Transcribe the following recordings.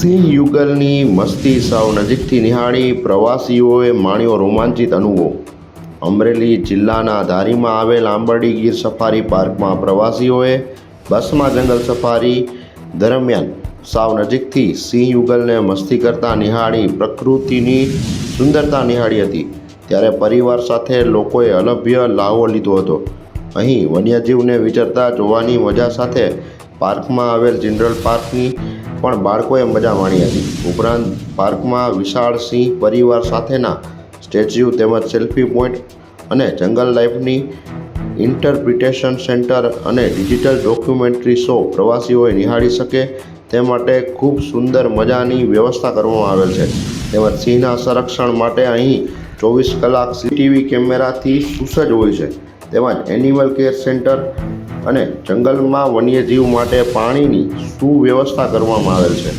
સિંહ યુગલની મસ્તી સાવ નજીકથી નિહાળી પ્રવાસીઓએ માણ્યો રોમાંચિત અનુભવ. અમરેલી જિલ્લાના ધારીમાં આવેલ આંબરડી ગીર સફારી પાર્કમાં પ્રવાસીઓએ બસમાં જંગલ સફારી દરમિયાન સાવ નજીકથી સિંહ યુગલને મસ્તી કરતા નિહાળી પ્રકૃતિની સુંદરતા નિહાળી હતી. ત્યારે પરિવાર સાથે લોકોએ અલભ્ય લાહો લીધો હતો. અહીં વન્યજીવને વિચરતા જોવાની મજા સાથે પાર્કમાં આવેલ જનરલ પાર્કની પણ બાળકોએ મજા માણી હતી. ઉપરાંત પાર્કમાં વિશાળ સિંહ પરિવાર સાથેના સ્ટેચ્યુ તેમજ સેલ્ફી પોઈન્ટ અને જંગલ લાઈફની ઇન્ટરપ્રિટેશન સેન્ટર અને ડિજિટલ ડોક્યુમેન્ટરી શો પ્રવાસીઓએ નિહાળી શકે તે માટે ખૂબ સુંદર મજાની વ્યવસ્થા કરવામાં આવેલ છે. તેમજ સિંહના સંરક્ષણ માટે અહીં ચોવીસ કલાક સીટીવી કેમેરાથી સુસજ્જ હોય છે. તેમજ એનિમલ કેર સેન્ટર અને જંગલમાં વન્યજીવ માટે પાણીની સુવ્યવસ્થા કરવામાં આવેલ છે.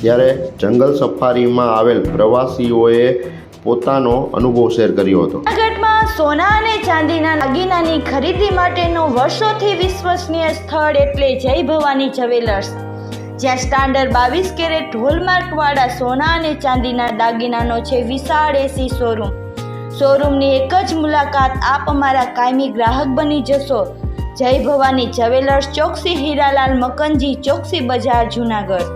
ત્યારે જંગલ સફારીમાં આવેલ પ્રવાસીઓએ પોતાનો અનુભવ શેર કર્યો હતો. જૂનાગઢમાં સોના અને ચાંદીના દાગીનાની ખરીદી માટેનું વર્ષોથી વિશ્વસનીય સ્થળ એટલે જય ભવાની જ્વેલર્સ. જ્યાં સ્ટાન્ડર્ડ બાવીસ કેરેટ હોલમાર્કવાળા સોના અને ચાંદીના દાગીનાનો છે વિશાળ એસી શોરૂમ શોરૂમની એક જ મુલાકાત આપ અમારા કાયમી ગ્રાહક બની જશો. જય ભવાની જ્વેલર્સ ચોકસી હીરાલાલ મકનજી, ચોકસી બજાર જુનાગઢ.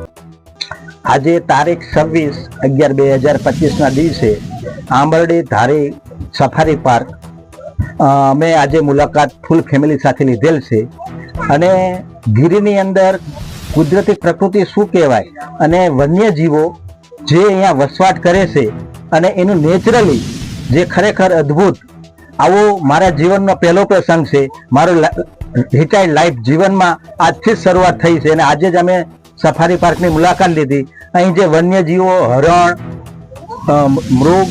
આજે તારીખ છવ્વીસ અગિયાર બે હજાર પચીસના દિવસે આંબરડી ધારી સફારી પાર્ક અમે આજે મુલાકાત ફૂલ ફેમિલી સાથે લીધેલ છે. અને ગીરની અંદર કુદરતી પ્રકૃતિ શું કહેવાય અને વન્યજીવો જે અહીંયા વસવાટ કરે છે અને એનું નેચરલી જે ખરેખર અદ્ભુત આવો મારા જીવનનો પહેલો પ્રસંગ છે. મારો રિટાયર્ડ લાઈફ જીવનમાં આજથી જ શરૂઆત થઈ છે અને આજે જ અમે સફારી પાર્કની મુલાકાત લીધી. અહીં જે વન્યજીવો, હરણ મૃગ,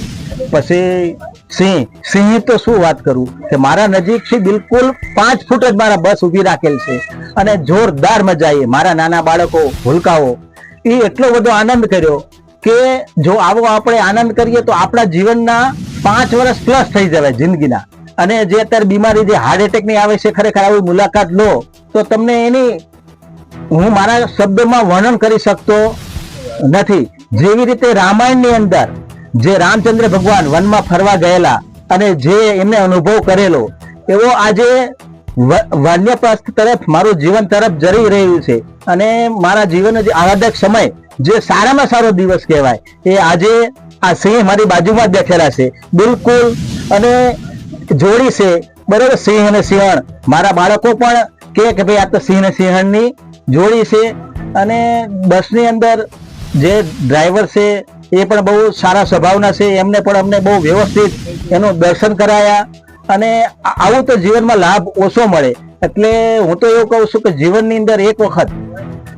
પછી સિંહ સિંહ તો શું વાત કરું? કે મારા નજીકથી બિલકુલ પાંચ ફૂટ જ મારા બસ ઊભી રાખેલ છે અને જોરદાર મજા આવી. મારા નાના બાળકો, ભૂલકાઓ એ એટલો બધો આનંદ કર્યો કે જો આવો આપણે આનંદ કરીએ તો આપણા જીવનના પાંચ વર્ષ પ્લસ થઈ જવાય જિંદગીના. અને જે અત્યારે બીમારી જે હાર્ટ એટેકની આવે છે, ખરેખર આવી મુલાકાત લો, તો તમને એની હું મારા શબ્દોમાં વર્ણન કરી શકતો નથી. જેવી રીતે રામાયણની અંદર જે રામચંદ્ર ભગવાન વનમાં ફરવા ગયેલા અને જે એમને અનુભવ કરેલો, એવો આજે વન્ય વાન્યપ્રસ્થ તરફ, મારું જીવન તરફ જરી રહ્યું છે. અને મારા જીવનનો જે આરાધક સમય જે સારામાં સારો દિવસ કહેવાય, એ આજે આ સિંહ મારી બાજુમાં જ બેઠેલા છે. બિલકુલ, અને જોડી છે, બરાબર સિંહ અને સિંહણ. મારા બાળકો પણ કે કે ભાઈ આ તો સિંહ અને સિંહણની જોડી છે, અને બસની અંદર જે ડ્રાઈવર છે, એ પણ બહુ સારા સ્વભાવના છે. એમને પણ અમને બહુ વ્યવસ્થિત એનું દર્શન કરાયા, અને આવું તો જીવનમાં લાભ ઓછો મળે. એટલે હું તો એવું કહું છું કે જીવનની અંદર એક વખત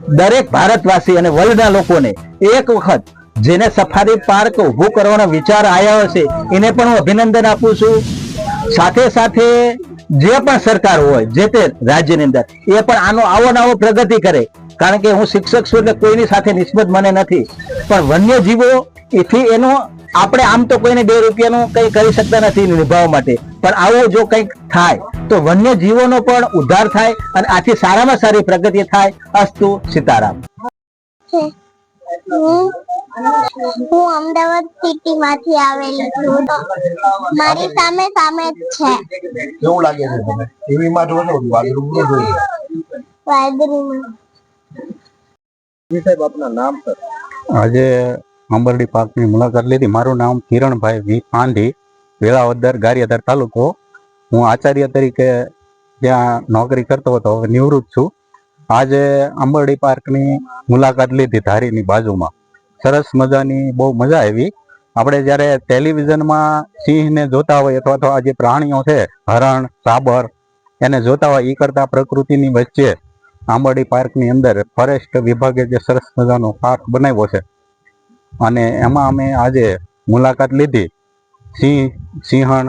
દરેક ભારતવાસી અને વર્લ્ડના લોકોને એક વખત જેને સફારી પાર્ક ઊભું કરવાનો વિચાર આવ્યો છે, એને પણ હું અભિનંદન આપું છું. સાથે સાથે જે પણ સરકાર હોય, જે તે રાજ્યની અંદર, એ પણ આનો આવો નવો પ્રગતિ કરે. કારણ કે હું શિક્ષક છું એટલે કોઈની સાથે નિસ્બત મને નથી. પણ વન્યજીવો એથી એનો આપણે આમ તો કોઈને બે રૂપિયાનું કંઈ કરી શકતા નથી નિભાવવા માટે. પણ આવું જો કંઈક થાય તો વન્યજીવોનો પણ ઉદ્ધાર થાય અને આથી સારામાં સારી પ્રગતિ થાય અસ્તુ સીતારામ. હું હું અમદાવાદ સિટી માંથી આવેલી છું મારી સામે સામે જ છે. કેવું લાગે છે તમે ટીવી માં જોશો રૂબરૂ જોયું વાદળીમાં. સાહેબ આપના નામ સર? આજે આંબરડી પાર્કની મુલાકાત લીધી. મારું નામ કિરણભાઈ વી પાંધી. વેળાવદર ગારિયાધાર તાલુકો. હું આચાર્ય તરીકે ત્યાં નોકરી કરતો હતો, હવે નિવૃત્ત છું. આજે આંબરડી પાર્કની મુલાકાત લીધી ધારીની બાજુમાં. સરસ મજાની બહુ મજા આવી. આપણે જ્યારે ટેલિવિઝનમાં સિંહને જોતા હોય અથવા તો આ જે પ્રાણીઓ છે, હરણ, સાબર, એને જોતા હોય એ કરતા પ્રકૃતિની વચ્ચે આંબરડી પાર્કની અંદર ફોરેસ્ટ વિભાગે જે સરસ મજાનો પાર્ક બનાવ્યો છે. અને એમાં અમે આજે મુલાકાત લીધી. સિંહ સિંહણ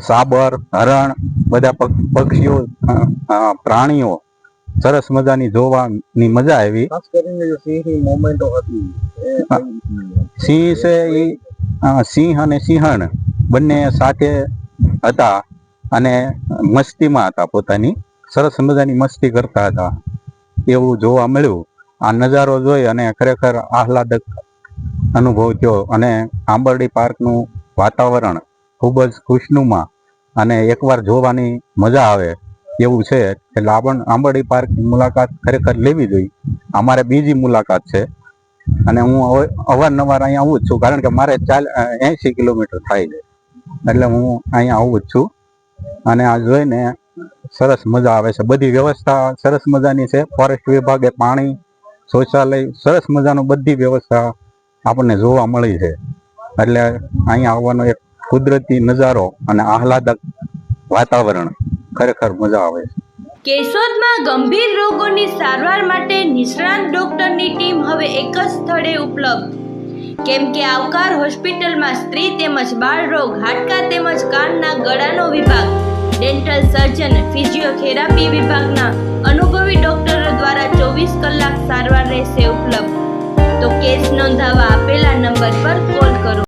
સાબર હરણ બધા પક્ષીઓ પ્રાણીઓ. સરસ મજાની જોવાની મજા આવી. ખાસ કરીને સિંહની મોમેન્ટો હતી સિંહ છે એ સિંહ અને સિંહણ બંને સાથે હતા અને મસ્તીમાં હતા પોતાની. સરસ મજાની મસ્તી કરતા હતા. એવું જોવા મળ્યું. આ નજારો જોઈ અને ખરેખર આહલાદક અનુભવ થયો અને આંબરડી પાર્કનું વાતાવરણ ખૂબ જ ખુશનુમા અને એકવાર જોવાની મજા આવે એવું છે. એટલે આપણ આંબરડી પાર્કની મુલાકાત ખરેખર લેવી જોઈએ. અમારે બીજી મુલાકાત છે અને હું અવ- અવારનવાર અહીંયા આવું જ છું. કારણ કે મારે ચાલ એંશી કિલોમીટર થાય છે. એટલે હું અહીંયા આવું જ છું અને આ જોઈને સરસ મજા આવે છે. બધી વ્યવસ્થા સરસ મજાની છે. ફોરેસ્ટ વિભાગે પાણી, શૌચાલય સરસ મજાનું બધી વ્યવસ્થા આપણને જોવા મળી છે. એટલે અહીંયા આવવાનો એક કુદરતી નજારો અને આહલાદક વાતાવરણ ખરેખર મજા આવે છે. કેશોદમાં ગંભીર રોગોની સારવાર માટે નિષ્ણાંત ડોક્ટરની ટીમ હવે એક જ સ્થળે ઉપલબ્ધ. કેમ કે આવકાર હોસ્પિટલમાં સ્ત્રી તેમજ બાળ રોગ, હાડકા તેમજ કાનના ગળાનો વિભાગ, ડેન્ટલ સર્જન, ફિઝિયોથેરાપી વિભાગના અનુભવી ડોક્ટરો દ્વારા ચોવીસ કલાક સારવાર રહેશે ઉપલબ્ધ. તો કેસ નોંધાવા આપેલા નંબર પર કોલ કરો.